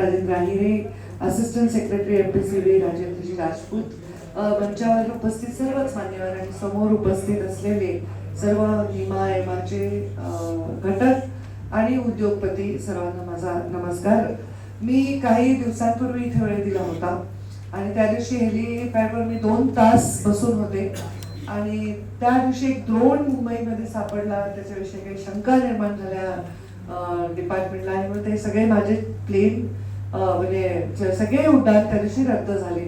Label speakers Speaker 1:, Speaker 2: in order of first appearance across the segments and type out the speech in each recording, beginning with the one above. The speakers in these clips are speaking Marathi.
Speaker 1: Rajendra Ahire assistant secretary M P C B Rajendraji Rajput मंचावर उपस्थित सर्वच मान्यवर आणि समोर उपस्थित असलेले सर्व निमा एमाचे घटक आणि उद्योगपती सर्वांना माझा नमस्कार. मी काही दिवसांपूर्वी इथे वेळ दिला होता आणि त्या दिवशी हेलिपॅडवर मी दोन तास बसून होते आणि त्या दिवशी एक द्रोण मुंबईमध्ये सापडला. त्याच्याविषयी काही शंका निर्माण झाल्या डिपार्टमेंटला आणि मग ते सगळे माझे प्लेन म्हणजे सगळे उड्डाण त्या दिवशी रद्द झाले.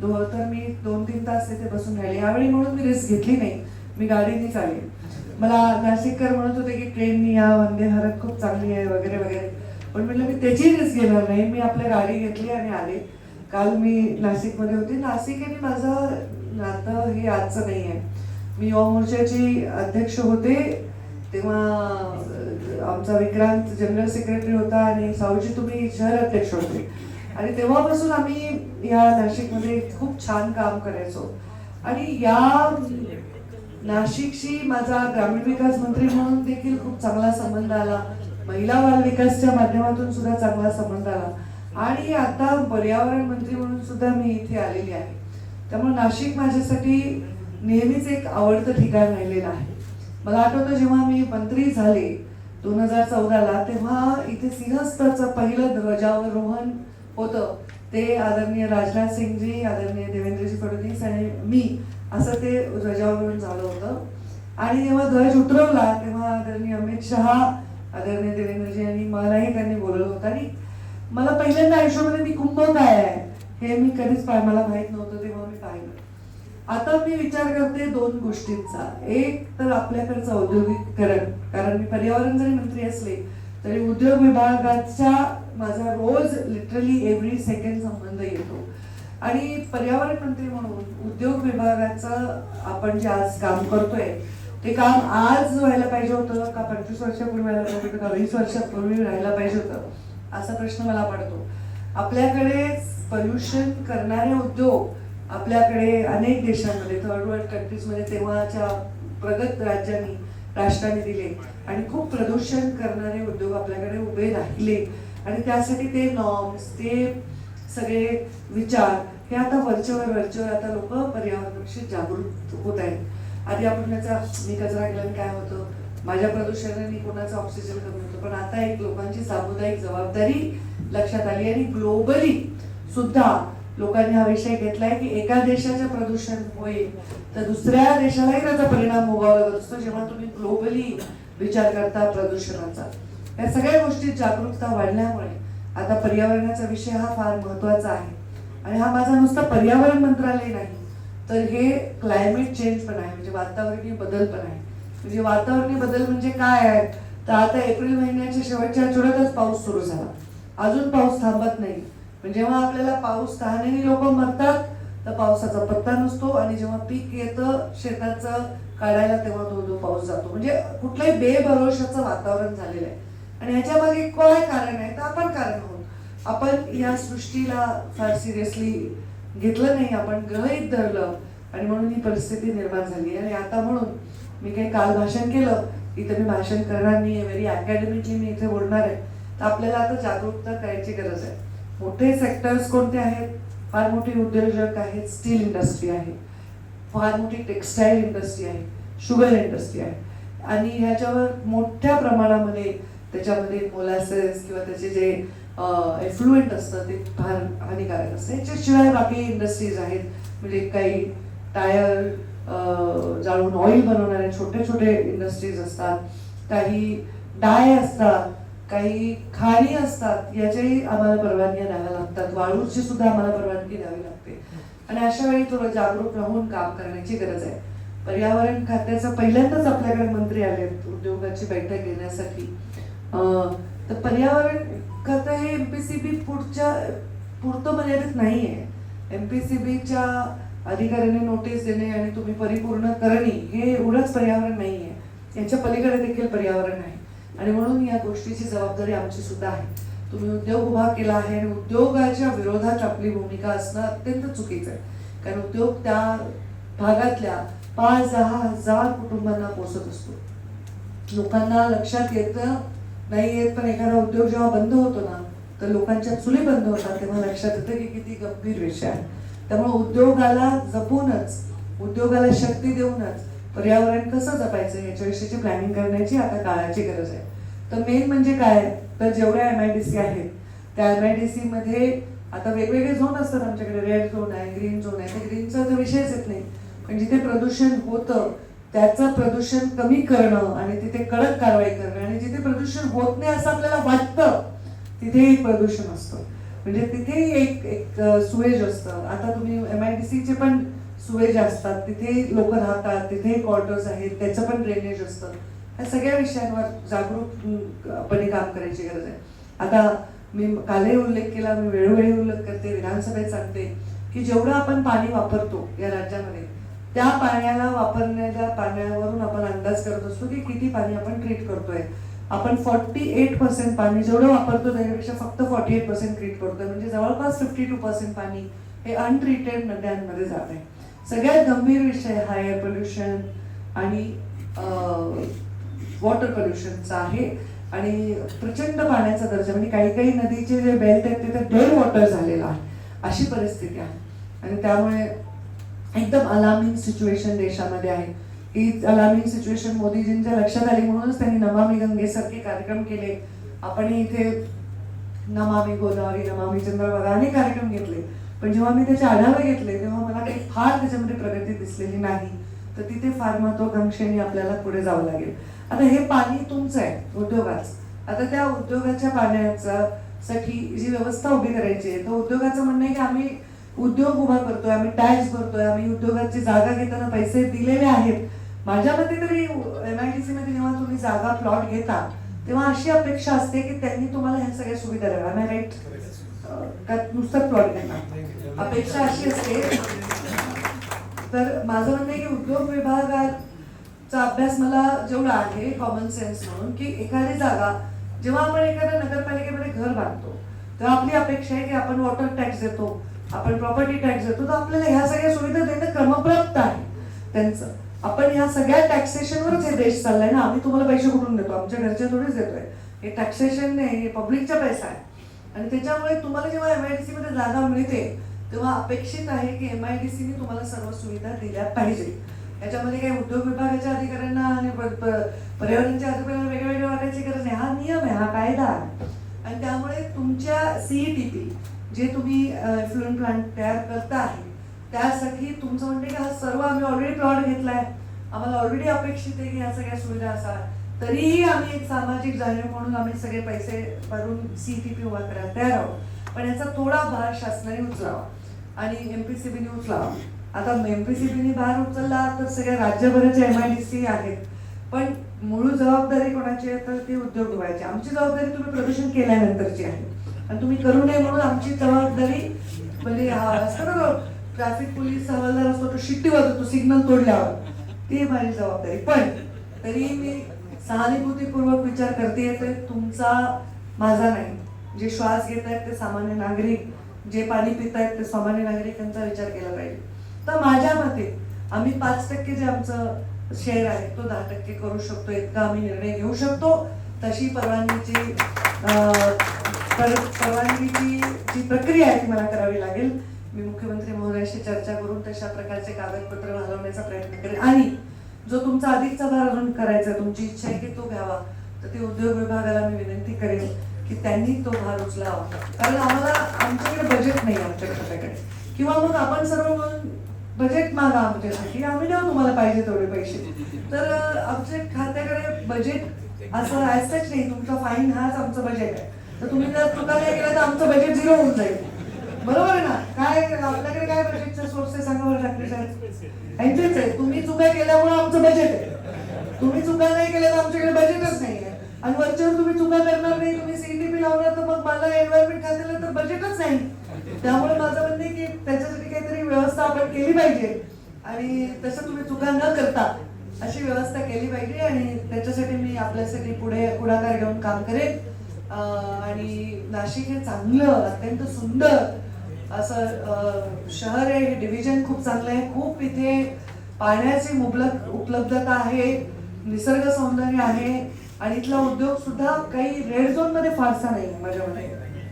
Speaker 1: दो तर मी दोन तीन तास तिथे बसून राहिले. यावेळी म्हणून मी रिस्क घेतली नाही. मी गाडीनेच आले मला नाशिककर म्हणत होते की ट्रेननी या वंदे भारत खूप चांगली आहे वगैरे वगैरे. पण म्हटलं मी त्याची रिस्क घेणार नाही. मी आपल्या गाडी घेतली आणि आले. काल मी नाशिकमध्ये होते. नाशिक आणि माझं नातं हे आजचं नाही आहे. मी युवा मोर्चाची अध्यक्ष होते. तेव्हा आमचा विक्रांत जनरल सेक्रेटरी होता आणि सावजी तुम्ही शहर अध्यक्ष होते. आणि तेव्हापासून आम्ही या नाशिकमध्ये खूप छान काम करायचो. आणि या नाशिकशी माझा ग्रामीण विकास मंत्री म्हणून देखील खूप चांगला संबंध आला. महिला बाल विकासच्या माध्यमातून सुद्धा चांगला संबंध आला. आणि आता पर्यावरण मंत्री म्हणून सुद्धा मी इथे आलेली आहे. त्यामुळे नाशिक माझ्यासाठी नेहमीच एक आवडतं ठिकाण राहिलेलं आहे. मला आठवतं जेव्हा मी मंत्री झाले दोन हजार चौदाला तेव्हा इथे सिंहस्थाचं पहिलं ध्वजारोहण होतं. ते आदरणीय राजनाथ सिंगजी आदरणीय देवेंद्रजी फडणवीस आणि मी असं ते ध्वजावरोहण झालं होतं. आणि जेव्हा ध्वज उतरवला तेव्हा आदरणीय अमित शहा आदरणीय देवेंद्रजी यांनी मलाही त्यांनी बोलवलं होतं. आणि मला पहिल्यांदा आयुष्यामध्ये मी कुंभ काय आहे. हे मी कधीच पाय मला माहीत नव्हतं तेव्हा मी पाहिलं. आता मी विचार करते दोन गोष्टींचा. एक तर आपल्याकडचं औद्योगिकरण कारण मी पर्यावरण जरी मंत्री असले तरी उद्योग विभागाचा माझा रोज लिटरली एव्हरी सेकंड संबंध येतो. आणि पर्यावरण मंत्री म्हणून उद्योग विभागाचं आपण जे आज काम करतोय ते काम आज व्हायला पाहिजे होतं का पंचवीस वर्षापूर्वी व्हायला पाहिजे होतं का वीस वर्षापूर्वी राहायला पाहिजे होतं? असा प्रश्न मला पडतो. आपल्याकडे पोल्युशन करणारे उद्योग आपल्याकडे अनेक देशांमध्ये थर्ड वर्ल्ड कंट्रीजमध्ये तेव्हाच्या प्रगत राज्यांनी राष्ट्रांनी दिले आणि खूप प्रदूषण करणारे उद्योग आपल्याकडे उभे राहिले. आणि त्यासाठी ते नॉर्म्स ते सगळे विचार हे आता वरच्यावर वरच्यावर आता लोक पर्यावरणाविषयी जागृत होत आहेत. आधी आपण त्याचा मी कचरा केल्याने काय होतं? माझ्या प्रदूषणाने कोणाचा ऑक्सिजन कमी होतो? पण आता एक लोकांची सामुदायिक जबाबदारी लक्षात आली आणि ग्लोबली सुद्धा लोकांनी हा विषय घेतलाय की एका देशाचं प्रदूषण होईल तर दुसऱ्या देशालाही त्याचा परिणाम भोगावा लागत. असतो जेव्हा तुम्ही ग्लोबली विचार करता प्रदूषणाचा. या सगळ्या गोष्टीत जागरूकता वाढल्यामुळे आता पर्यावरणाचा विषय हा फार महत्त्वाचा आहे. आणि हा माझा नुसता पर्यावरण मंत्रालय नाही तर हे क्लायमेट चेंज पण आहे म्हणजे वातावरणीय बदल पण आहे. म्हणजे वातावरणीय बदल म्हणजे काय आहे? तर आता एप्रिल महिन्याच्या शेवटच्या आठवड्यातच पाऊस सुरू झाला. अजून पाऊस थांबत नाही. पण जेव्हा आपल्याला पाऊस तहानेने लोक मरतात तर पावसाचा पत्ता नसतो आणि जेव्हा पीक येतं शेताचं काढायला तेव्हा तो तो पाऊस जातो. म्हणजे कुठलंही बेभरोशाचं वातावरण झालेलं आहे. आणि ह्याच्या मागे काय कारण आहे तर आपण कारण आहोत. आपण या सृष्टीला फार सिरियसली घेतलं नाही आपण गृहीत धरलं आणि म्हणून ही परिस्थिती निर्माण झाली आणि आता म्हणून मी काही काल भाषण केलं इथं मी भाषण करणार नाही व्हेरी अकॅडमिकली मी इथे बोलणार आहे. तर आपल्याला आता जागरूकता करायची गरज आहे. मोठे सेक्टर्स कोणते आहेत? फार मोठे उद्योजक आहेत स्टील इंडस्ट्री आहे. फार मोठी टेक्स्टाईल इंडस्ट्री आहे शुगर इंडस्ट्री आहे. आणि ह्याच्यावर मोठ्या प्रमाणामध्ये त्याच्यामध्ये मोलासेस किंवा त्याचे जे एफ्लुएंट असतं ते फार हानिकारक असतं. याच्याशिवाय बाकी इंडस्ट्रीज आहेत. म्हणजे काही टायर जाळून ऑइल बनवणारे छोटे छोटे इंडस्ट्रीज असतात. काही डाय असतात. काही खाणी असतात याच्याही आम्हाला परवानग्या द्याव्या लागतात. वाळूची सुद्धा आम्हाला परवानगी द्यावी लागते. आणि अशा वेळी थोडं जागरूक राहून काम करण्याची गरज आहे. पर्यावरण खात्याचा पहिल्यांदाच आपल्याकडे मंत्री आले उद्योगाची बैठक घेण्यासाठी. तर पर्यावरण खातं हे एमपीसीबी पुढच्या पुरतं मर्यादित नाही आहे एमपीसीबीच्या अधिकाऱ्याने नोटीस देणे आणि तुम्ही परिपूर्ण करणे हे एवढंच पर्यावरण नाही आहे याच्या पलीकडे देखील पर्यावरण आहे. आणि म्हणून या गोष्टीची जबाबदारी आमची सुद्धा आहे. तुम्ही उद्योग उभा केला आहे आणि उद्योगाच्या विरोधात आपली भूमिका असणं अत्यंत चुकीचं आहे. कारण उद्योग त्या भागातल्या पाच दहा हजार कुटुंबांना पोचत असतो. लोकांना लक्षात येतं नाही येत पण एखादा उद्योग जेव्हा बंद होतो ना तर लोकांच्या चुली बंद होतात तेव्हा लक्षात येतं की किती गंभीर विषय आहे. त्यामुळे उद्योगाला जपूनच उद्योगाला शक्ती देऊनच पर्यावरण कसं जपायचं याच्याविषयीची प्लॅनिंग करण्याची आता काळाची गरज आहे. तर मेन म्हणजे काय? तर जेवढ्या एम आय डी सी आहेत त्या एम आय डी सी मध्ये आता वेगवेगळे झोन असतात आमच्याकडे. रेड झोन आहे ग्रीन झोन आहे. तर ग्रीनचा तर विषयच येत नाही. पण जिथे प्रदूषण होतं त्याचं प्रदूषण कमी करणं आणि तिथे कडक कारवाई करणं आणि जिथे प्रदूषण होत नाही असं आपल्याला वाटतं तिथेही प्रदूषण असतं. म्हणजे तिथेही एक एक सुवेज असतं. आता तुम्ही एम आय डी सीचे पण सुवेज असतात तिथे लोक राहतात तिथे क्वार्टर्स आहेत त्याचं पण ड्रेनेज असतं. या सगळ्या विषयांवर जागरूकपणे काम करायची गरज आहे. आता मी कालही उल्लेख केला मी वेळोवेळी उल्लेख करते विधानसभेत सांगते की जेवढं आपण पाणी वापरतो या राज्यामध्ये त्या पाण्याला वापरण्याच्या पाण्यावरून आपण अंदाज करत असतो की किती पाणी आपण ट्रीट करतोय. आपण फॉर्टी एट पर्सेंट पाणी जेवढं वापरतो त्याच्यापेक्षा फक्त फॉर्टी एट पर्सेंट ट्रीट करतोय. म्हणजे जवळपास फिफ्टी टू पर्सेंट पाणी हे अनट्रीटेड नद्यांमध्ये जात आहे. सगळ्यात गंभीर विषय हा एअर पोल्युशन आणि वॉटर पोल्युशनचा आहे. आणि प्रचंड पाण्याचा दर्जा म्हणजे काही काही नदीचे जे बेल्ट आहेत तिथे डेड वॉटर झालेला आहे. अशी परिस्थिती आहे. आणि त्यामुळे एकदम अलार्मिंग सिच्युएशन देशामध्ये आहे. ही अलार्मिंग सिच्युएशन मोदीजींच्या लक्षात आली म्हणूनच त्यांनी नमामी गंगेसारखे कार्यक्रम केले. आपण इथे नमामी गोदावरी नमामी चंद्रभागा अनेक कार्यक्रम घेतले. पण जेव्हा मी त्याचे आढावे घेतले तेव्हा मला काही फार त्याच्यामध्ये प्रगती दिसलेली नाही. तर तिथे फार महत्वाकांक्षेने आपल्याला पुढे जावं लागेल. आता हे पाणी तुमचं आहे उद्योगाचं. आता त्या उद्योगाच्या पाण्याचा साठी जी व्यवस्था उभी करायची आहे तर उद्योगाचं म्हणणं आहे की आम्ही उद्योग उभा करतोय आम्ही टॅक्स भरतोय आम्ही उद्योगाची जागा घेताना पैसे दिलेले आहेत. माझ्या मते तरी एम आय डी सीमध्ये जेव्हा तुम्ही जागा प्लॉट घेता तेव्हा अशी अपेक्षा असते की त्यांनी तुम्हाला ह्या सगळ्या सुविधा द्याव्या राईट का नुसतं प्लॉट घेणार अपेक्षा अशी असते. तर माझं म्हणणं आहे की उद्योग विभागाचा अभ्यास मला जेवढा आहे कॉमन सेन्स म्हणून की एखादी जागा जेव्हा आपण एखाद्या नगरपालिकेमध्ये घर बांधतो तेव्हा आपली अपेक्षा आहे की आपण वॉटर टॅक्स देतो आपण प्रॉपर्टी टॅक्स देतो तर आपल्याला ह्या सगळ्या सुविधा देणं क्रमप्राप्त आहे. त्यांचं. आपण ह्या सगळ्या टॅक्सेशनवरच हे देश चाललाय ना आम्ही तुम्हाला पैसे कुठून देतो? आमच्या घरच्या थोडीच देतोय. हे टॅक्सेशन नाही हे पब्लिकचा पैसा आहे. आणि त्याच्यामुळे तुम्हाला जेव्हा एम आय डी सी मध्ये जागा मिळते तेव्हा अपेक्षित आहे की एम आय डी सीने तुम्हाला सर्व सुविधा दिल्या पाहिजे याच्यामध्ये काही उद्योग विभागाच्या अधिकाऱ्यांना आणि पर्यावरणच्या पर्यावरणाच्या अधिकाऱ्यांना वेगवेगळ्या वागायची गरज नाही. हा नियम आहे हा कायदा आहे. आणि त्यामुळे तुमच्या सीईटीपी जे तुम्ही फ्लुएंट प्लांट तयार करता आहे त्यासाठी तुमचं म्हणणे की हा सर्व आम्ही ऑलरेडी प्लॉट घेतलाय. आम्हाला ऑलरेडी अपेक्षित आहे की ह्या सगळ्या सुविधा असा तरीही आम्ही एक सामाजिक जाणीव म्हणून आम्ही सगळे पैसे भरून सी टी पी उभा करायला तयार आहोत. पण याचा थोडा भार शासनाने उचलावा आणि एम पी सी बीने उचलावा. आता एम पी सी बीने भार उचलला तर सगळ्या राज्यभराच्या एम आय डी सी आहेत. पण मूळ जबाबदारी कोणाची आहे तर ती उद्योग विभागाची आमची जबाबदारी तुम्ही प्रदूषण केल्यानंतरची आहे. आणि तुम्ही करू नये म्हणून आमची जबाबदारी म्हणजे हा ट्रॅफिक पोलीस हवालदार असतो तो शिट्टी वाजवतो सिग्नल तोडल्यावर. ती माझी जबाबदारी. पण तरी मी सहानुभूतीपूर्वक विचार करते तर तुमचा माझा नाही. जे श्वास घेत आहेत ते सामान्य नागरिक जे पाणी पित आहेत ते सामान्य नागरिकांचा विचार केला पाहिजे. तर माझ्या मते आम्ही पाच टक्के जे आमचं शेअर आहे तो दहा टक्के करू शकतो. इतका आम्ही निर्णय घेऊ शकतो. तशी परवानगीची पर- परवानगीची जी प्रक्रिया आहे ती मला करावी लागेल. मी मुख्यमंत्री महोदयाशी चर्चा करून तशा प्रकारचे कागदपत्र घालवण्याचा प्रयत्न करेन. आणि जो तुमचा अधिकचा भार अजून करायचा आहे, तुमची इच्छा आहे की तो घ्यावा तर ते उद्योग विभागाला मी विनंती करेन की त्यांनी तो भार उचलावा. कारण आम्हाला आमच्याकडे बजेट नाही आमच्या खात्याकडे किंवा मग आपण सर्व म्हणून बजेट मागा आमच्यासाठी. आम्ही देऊ तुम्हाला पाहिजे तेवढे पैसे. तर आमच्या खात्याकडे बजेट असं ॲज सच नाही. तुमचा फाईन हाच आमचं बजेट आहे. तर तुम्ही जर चुका नाही केलं तर आमचं बजेट झिरो होऊन जाईल. बरोबर आहे ना? काय आपल्याकडे काय बजेटचे सोर्स आहे सांगा बरं ठाकरे साहेब? यांचेच आहे. तुम्ही चुका केल्यामुळे आमचं बजेट आहे. तुम्ही चुका नाही केल्या तर आमच्याकडे बजेटच नाही आहे. आणि वरच्यावर तुम्ही चुका करणार नाही तुम्ही सीडीपी लावणार तर मग मला एन्व्हायरमेंट खात्याला तर बजेटच नाही. त्यामुळे माझं म्हणणे आहे की त्याच्यासाठी काहीतरी व्यवस्था आपण केली पाहिजे. आणि तसं तुम्ही चुका न करता अशी व्यवस्था केली पाहिजे आणि त्याच्यासाठी मी आपल्यासाठी पुढे पुढाकार घेऊन काम करेन. आणि नाशिक हे चांगलं अत्यंत सुंदर असं शहर आहे हे डिव्हिजन खूप चांगलं आहे. खूप इथे पाण्याची मुबलक उपलब्धता आहे निसर्ग सौंदर्य आहे. आणि इथला उद्योग सुद्धा काही रेड झोनमध्ये फारसा नाही माझ्या मते.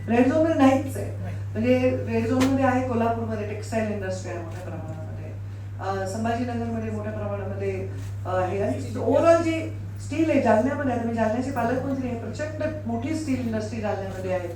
Speaker 1: रेड झोनमध्ये नाहीच आहे. म्हणजे रेड झोनमध्ये आहे कोल्हापूरमध्ये टेक्स्टाईल इंडस्ट्री आहे मोठ्या प्रमाणामध्ये. संभाजीनगरमध्ये मोठ्या प्रमाणामध्ये हे आणि ओव्हरऑल जी स्टील आहे जालन्यामध्ये आता मी जालन्याचे पालकमंत्री आहे प्रचंड मोठी स्टील इंडस्ट्री जालन्यामध्ये आहे.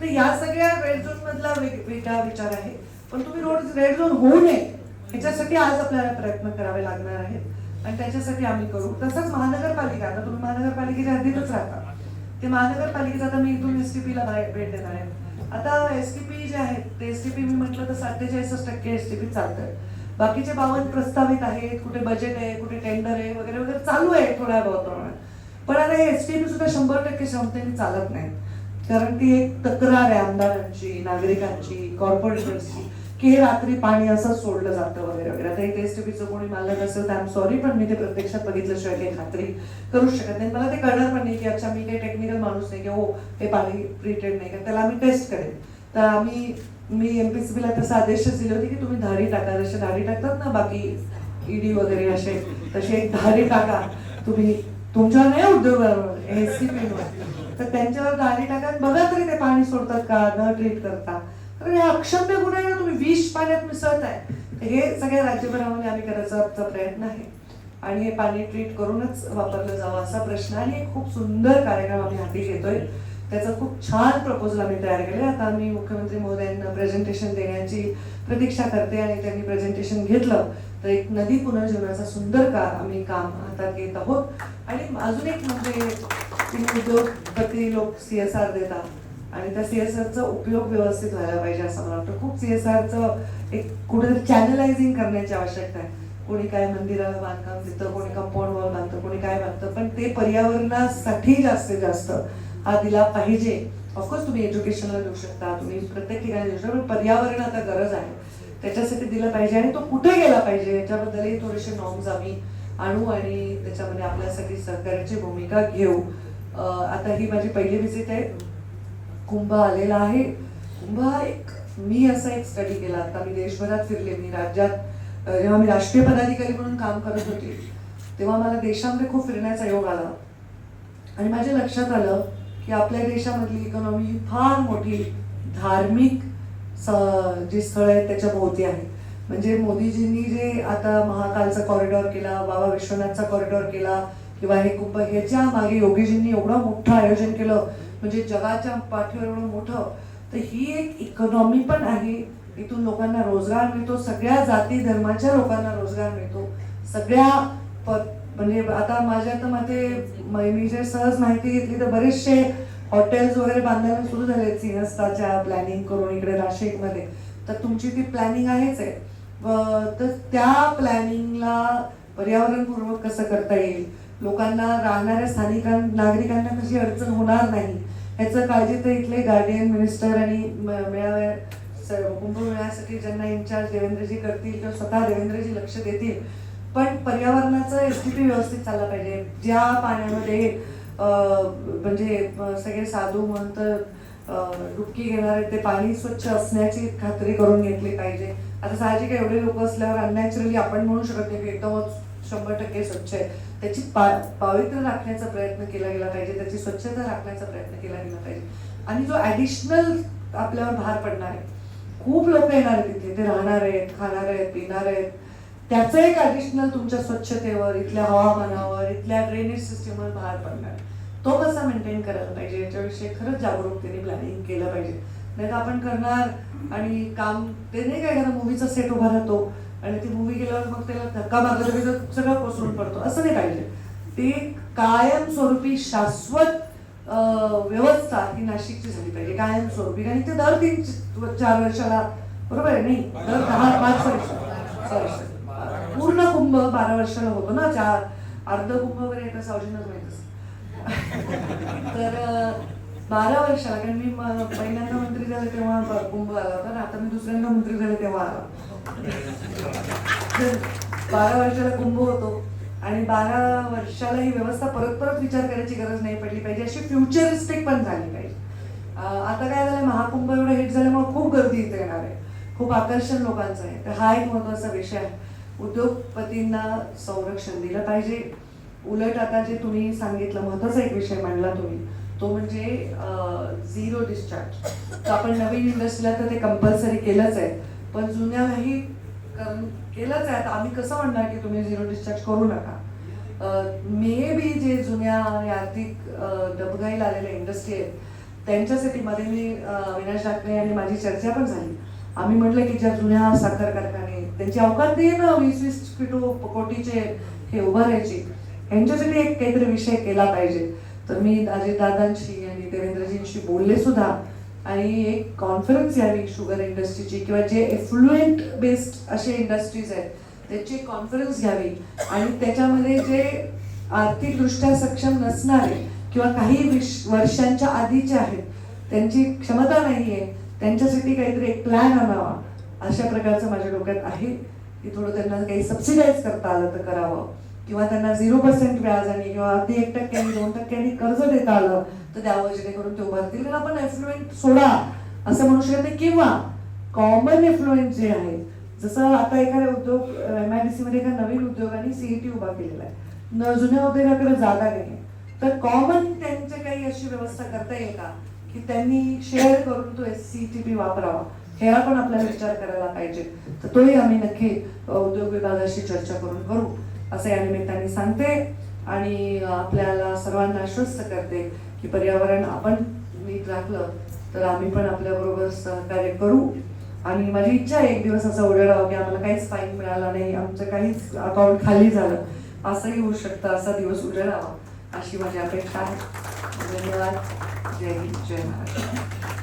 Speaker 1: तर या सगळ्या रेड झोन मधला वेग- वेगळा विचार आहे. पण तुम्ही रोड रेड झोन होऊ नये ह्याच्यासाठी आज आपल्याला प्रयत्न करावे लागणार आहेत. आणि त्याच्यासाठी आम्ही करू. तसंच महानगरपालिका आता तुम्ही महानगरपालिकेच्या हद्दीतच राहता. ते महानगरपालिकेचं आता मी इथून एस टी पीला भेट देणार आहे. आता एस टी पी जे आहेत ते एस टी पी मी म्हटलं तर सत्तेचाळीस टक्के एस टी पी चालतंय. बाकीचे बावन प्रस्तावित आहेत कुठे बजेट आहे कुठे टेंडर आहे वगैरे वगैरे चालू आहे थोड्या बहुत प्रमाणात. पण आता हे एस टी पी सुद्धा शंभर टक्के क्षमतेने चालत नाही. कारण ती एक तक्रार आहे आमदारांची नागरिकांची कॉर्पोरेटर्सची की हे रात्री पाणी असं सोडलं जातं वगैरे वगैरे. आता इथे एसटीपीचं कोणी मालक असेल तर आय एम सॉरी पण मी ते प्रत्यक्षात बघितल्याशिवाय काही खात्री करू शकत नाही. मला ते कळणार पण नाही की अच्छा मी काही टेक्निकल माणूस नाही की हो हे पाणी प्रिटेड नाही. का त्याला आम्ही टेस्ट करेन तर आम्ही मी एम पी एस बीला तसं आदेशच दिले होते की तुम्ही धाडी टाका. जसे धाडी टाकतात ना बाकी ईडी वगैरे असे तसे एक धाडी टाका. तुम्ही तुमच्या नाही उद्योगावर एसटीपीवर तर त्यांच्यावर गाडी टाका बघा तरी ते पाणी सोडतात का न ट्रीट करता. तर हे अक्षम्य गुन्हे आहे ना तुम्ही विष पाण्यात मिसळताय. हे सगळ्या राज्यभरामध्ये आम्ही करायचा आमचा प्रयत्न आहे. आणि हे पाणी ट्रीट करूनच वापरलं जावं असा प्रश्न आणि एक खूप सुंदर कार्यक्रम आम्ही हाती घेतोय. त्याचा खूप छान प्रपोजल आम्ही तयार केले. आता मी मुख्यमंत्री महोदयांना प्रेझेंटेशन देण्याची प्रतीक्षा करते आणि त्यांनी प्रेझेंटेशन घेतलं तर एक नदी पुनर्जीवनाचा सुंदर का आम्ही काम हातात घेत आहोत. आणि अजून एक म्हणजे उद्योगपती लोक सी एस आर देतात आणि त्या सी एस आरचा उपयोग व्यवस्थित व्हायला पाहिजे असं मला वाटतं. खूप सी एस आरचं एक कुठेतरी चॅनलायझिंग करण्याची आवश्यकता आहे. कोणी काय मंदिराला बांधकाम देतं कोणी कंपाऊंड वॉल बांधतं कोणी काय बांधतं पण ते पर्यावरणासाठी जास्तीत जास्त हा दिला पाहिजे. ऑफकोर्स तुम्ही एज्युकेशनला देऊ शकता. तुम्ही प्रत्येक ठिकाणी देऊ शकता पण पर्यावरण आता गरज आहे. त्याच्यासाठी दिलं पाहिजे आणि तो कुठे गेला पाहिजे याच्याबद्दलही थोडेसे नॉर्म्स आम्ही आणू आणि त्याच्यामध्ये आपल्यासाठी सहकार्याची भूमिका घेऊ. आता ही माझी पहिली व्हिजिट आहे. कुंभ आलेला आहे. कुंभ हा एक मी असा एक स्टडी केला. आता मी देशभरात फिरले. मी राज्यात जेव्हा मी राष्ट्रीय पदाधिकारी म्हणून काम करत होते तेव्हा मला देशामध्ये खूप फिरण्याचा योग आला. आणि माझ्या लक्षात आलं की आपल्या देशामधली इकॉनॉमी ही फार मोठी धार्मिक स- जी स्थळं आहेत त्याच्या भोवती आहे. म्हणजे मोदीजींनी जे आता महाकालचा कॉरिडॉर केला बाबा विश्वनाथचा कॉरिडॉर केला किंवा हे कुंभ ह्याच्या मागे योगीजींनी एवढं मोठं आयोजन केलं म्हणजे जगाच्या पाठीवर एवढं मोठं तर ही एक इकॉनॉमी पण आहे. इथून लोकांना रोजगार मिळतो सगळ्या जाती धर्माच्या लोकांना रोजगार मिळतो. सगळ्या प- म्हणजे आता माझ्या तर माझे मी जे सहज माहिती घेतली तर बरेचसे हॉटेल्स वगैरे बांधायला सुरू झाले सिंहस्थाच्या प्लॅनिंग करून इकडे नाशिकमध्ये. तर तुमची ती प्लॅनिंग आहेच आहे. तर त्या प्लॅनिंगला पर्यावरणपूर्वक कसं करता येईल? लोकांना राहणाऱ्या स्थानिक नागरिकांना कशी अडचण होणार नाही? ह्याचं काळजी तर इथले गार्डियन मिनिस्टर आणि मेळाव्या स- कुंभमेळ्यासाठी ज्यांना इन्चार्ज देवेंद्रजी करतील किंवा स्वतः देवेंद्रजी लक्ष देतील. पण पर्यावरणाचं एस टी पी व्यवस्थित चालला पाहिजे. ज्या पाण्यामध्ये म्हणजे सगळे साधू म्हणत डुबकी घेणार आहेत ते पाणी स्वच्छ असण्याची खात्री करून घेतली पाहिजे. आता साहजिक एवढे लोक असल्यावर अननॅचरली आपण म्हणू शकत नाही की एकदमच शंभर टक्के स्वच्छ आहे. त्याची पा पावित्र्य राखण्याचा प्रयत्न केला गेला पाहिजे. त्याची स्वच्छता राखण्याचा प्रयत्न केला गेला पाहिजे. आणि जो ॲडिशनल आपल्यावर भार पडणार आहे खूप लोक येणार आहेत तिथे. ते राहणार आहेत खाणार आहेत पिणार आहेत. त्याचं एक ॲडिशनल तुमच्या स्वच्छतेवर इथल्या हवामानावर इथल्या ड्रेनेज सिस्टीमवर भार पडणार. तो कसा मेंटेन करायला पाहिजे? याच्याविषयी खरंच जागरूकतेने प्लॅनिंग केलं पाहिजे. नाही तर आपण करणार आणि काम ते नाही काय करणार मूवीचा सेट उभा राहतो आणि ती मूवी गेल्यावर मग त्याला धक्का मारला तरी सगळं कोसळून पडतो. असं नाही पाहिजे. ते कायमस्वरूपी शाश्वत व्यवस्था ही नाशिकची झाली पाहिजे. कायमस्वरूपी. आणि ते दर तीन चार वर्षाला बरोबर आहे नाही? दर दहा पाच वर्ष सॉरी. पूर्ण कुंभ बारा वर्षाला होतो ना चार अर्ध कुंभ वगैरे एका सावजीनच माहीत तर बारा वर्षाला कारण मी पहिल्यांदा मंत्री झाले तेव्हा कुंभ आला होता आणि आता मी दुसऱ्यांदा मंत्री झाले तेव्हा आला तर बारा वर्षाला कुंभ होतो आणि बारा वर्षाला ही व्यवस्था परत परत विचार करायची गरज नाही पडली पाहिजे अशी फ्युचरिस्टिक पण झाली पाहिजे. आता काय झालं महाकुंभ एवढं हिट झाल्यामुळे खूप गर्दी इथे येणार आहे. खूप आकर्षण लोकांचं आहे. तर हा एक महत्त्वाचा विषय आहे. उद्योगपतींना संरक्षण दिलं पाहिजे. उलट आता जे तुम्ही सांगितलं महत्त्वाचा एक विषय मांडला तुम्ही तो म्हणजे झिरो डिस्चार्ज तर आपण नवीन इंडस्ट्रीला तर ते कंपल्सरी केलंच आहे. पण जुन्यालाही करून केलंच आहे. आता आम्ही कसं म्हणणार की तुम्ही झिरो डिस्चार्ज करू नका? मे बी जे जुन्या आणि आर्थिक अं, डबघाईला आलेल्या इंडस्ट्री आहेत त्यांच्यासाठी मध्ये मी विनाश डाकणे ठाकरे आणि माझी चर्चा पण झाली. आम्ही म्हटलं की ज्या जुन्या साखर कारखाने त्यांची अवकात नाही ना वीस वीस किलो कोटीचे हे उभारायचे यांच्यासाठी एक काहीतरी विषय केला पाहिजे. तर मी दादांशी आणि देवेंद्रजींशी बोलले सुद्धा. आणि एक कॉन्फरन्स यावी शुगर इंडस्ट्रीची किंवा जे एफ्लुएंट बेस्ड असे इंडस्ट्रीज आहेत त्याची कॉन्फरन्स घ्यावी. आणि त्याच्यामध्ये जे आर्थिकदृष्ट्या सक्षम नसणारे किंवा काही विश वर्षांच्या आधीचे आहेत त्यांची क्षमता नाही आहे त्यांच्यासाठी काहीतरी एक प्लॅन आणावा. अशा प्रकारचं माझ्या डोक्यात आहे की थोडं त्यांना काही सबसिडाईज करता आलं तर करावं. किंवा त्यांना झिरो पर्सेंट व्याजाने किंवा अगदी एक टक्क्यांनी दोन टक्क्यांनी कर्ज देता आलं तर द्यावं जेणेकरून ते उभारतील कारण आपण एफ्लुएंट सोडा असं म्हणू शकत नाही. किंवा कॉमन एफ्लुएंट जे आहे जसं आता एखाद्या उद्योग एम आय डी सी मध्ये एका नवीन उद्योगाने सीईटी उभा केलेला आहे. न जुन्या उद्योगाकडे जागा नाही तर कॉमन त्यांच्या काही अशी व्यवस्था करता येईल का? की त्यांनी शेअर करून तो एस सी टी पी वापरावा. हे पण आपल्याला विचार करायला पाहिजे. तर तोही आम्ही नक्की उद्योग विभागाशी चर्चा करून करू. असं या निमित्ताने सांगते आणि आपल्याला सर्वांना आश्वस्त करते की पर्यावरण आपण नीट राखलं तर आम्ही पण आपल्याबरोबर सहकार्य करू. आणि माझी इच्छा आहे एक दिवस असं उजेडावं की आम्हाला काहीच फाईन मिळाला नाही आमचं काहीच अकाउंट खाली झालं. असंही होऊ शकतं असा दिवस उजळावा अशी माझी अपेक्षा आहे. धन्यवाद जय हिंद जय महाराष्ट्र